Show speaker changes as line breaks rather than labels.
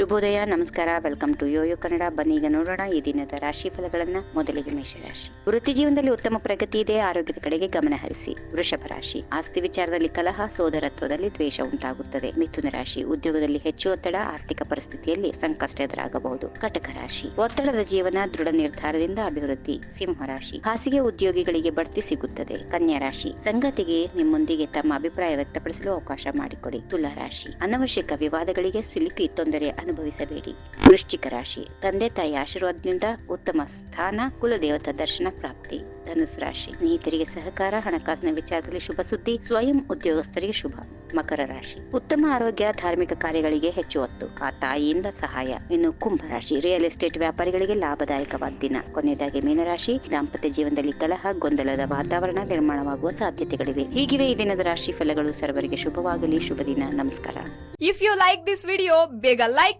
ಶುಭೋದಯ, ನಮಸ್ಕಾರ, welcome to Yoyo Kannada. ಬನ್ನಿ, ಈಗ ನೋಡೋಣ ಈ ದಿನದ ರಾಶಿ ಫಲಗಳನ್ನ ಮೊದಲಿಗೆ ಮೇಷರಾಶಿ ವೃತ್ತಿ ಜೀವನದಲ್ಲಿ ಉತ್ತಮ ಪ್ರಗತಿ ಇದೆ. ಆರೋಗ್ಯದ ಕಡೆಗೆ ಗಮನ ಹರಿಸಿ. ವೃಷಭ ರಾಶಿ. ಆಸ್ತಿ ವಿಚಾರದಲ್ಲಿ ಕಲಹ, ಸೋದರತ್ವದಲ್ಲಿ ದ್ವೇಷ ಉಂಟಾಗುತ್ತದೆ. ಮಿಥುನ ರಾಶಿ. ಉದ್ಯೋಗದಲ್ಲಿ ಹೆಚ್ಚು ಒತ್ತಡ, ಆರ್ಥಿಕ ಪರಿಸ್ಥಿತಿಯಲ್ಲಿ ಸಂಕಷ್ಟ ಎದುರಾಗಬಹುದು. ಕಟಕ ರಾಶಿ. ಒತ್ತಡದ ಜೀವನ, ದೃಢ ನಿರ್ಧಾರದಿಂದ ಅಭಿವೃದ್ಧಿ. ಸಿಂಹ ರಾಶಿ. ಖಾಸಗಿ ಉದ್ಯೋಗಿಗಳಿಗೆ ಬಡ್ತಿ ಸಿಗುತ್ತದೆ. ಕನ್ಯಾ ರಾಶಿ. ಸಂಗತಿಗೆ ನಿಮ್ಮೊಂದಿಗೆ ತಮ್ಮ ಅಭಿಪ್ರಾಯ ವ್ಯಕ್ತಪಡಿಸಲು ಅವಕಾಶ ಮಾಡಿಕೊಡಿ. ತುಲಾ ರಾಶಿ. ಅನವಶ್ಯಕ ವಿವಾದಗಳಿಗೆ ಸಿಲುಕಿ, ತೊಂದರೆ ಅನುಭವಿಸಬೇಡಿ. ವೃಶ್ಚಿಕ ರಾಶಿ, ತಂದೆ ತಾಯಿ ಆಶೀರ್ವಾದದಿಂದ ಉತ್ತಮ ಸ್ಥಾನ, ಕುಲದೇವತಾ ದರ್ಶನ ಪ್ರಾಪ್ತಿ, ಧನುಸ್ ರಾಶಿ. ಸ್ನೇಹಿತರಿಗೆ ಸಹಕಾರ, ಹಣಕಾಸಿನ ವಿಚಾರದಲ್ಲಿ ಶುಭ ಸುದ್ದಿ, ಸ್ವಯಂ ಉದ್ಯೋಗಸ್ಥರಿಗೆ ಶುಭ. ಮಕರ ರಾಶಿ, ಉತ್ತಮ ಆರೋಗ್ಯ, ಧಾರ್ಮಿಕ ಕಾರ್ಯಗಳಿಗೆ ಹೆಚ್ಚು ಒತ್ತು. ಆ ತಾಯಿಯಿಂದ ಸಹಾಯ. ಇನ್ನು ಕುಂಭ ರಾಶಿ ರಿಯಲ್ ಎಸ್ಟೇಟ್ ವ್ಯಾಪಾರಿಗಳಿಗೆ ಲಾಭದಾಯಕವಾದ ದಿನ. ಕೊನೆಯದಾಗಿ ಮೀನರಾಶಿ ದಾಂಪತ್ಯ ಜೀವನದಲ್ಲಿ ಕಲಹ, ಗೊಂದಲದ ವಾತಾವರಣ ನಿರ್ಮಾಣವಾಗುವ ಸಾಧ್ಯತೆಗಳಿವೆ. ಹೀಗಿವೆ ಈ ದಿನದ ರಾಶಿ ಫಲಗಳು ಸರ್ವರಿಗೆ ಶುಭವಾಗಲಿ, ಶುಭ ದಿನ. ನಮಸ್ಕಾರ.
If you like this video ಬೇಗ ಲೈಕ್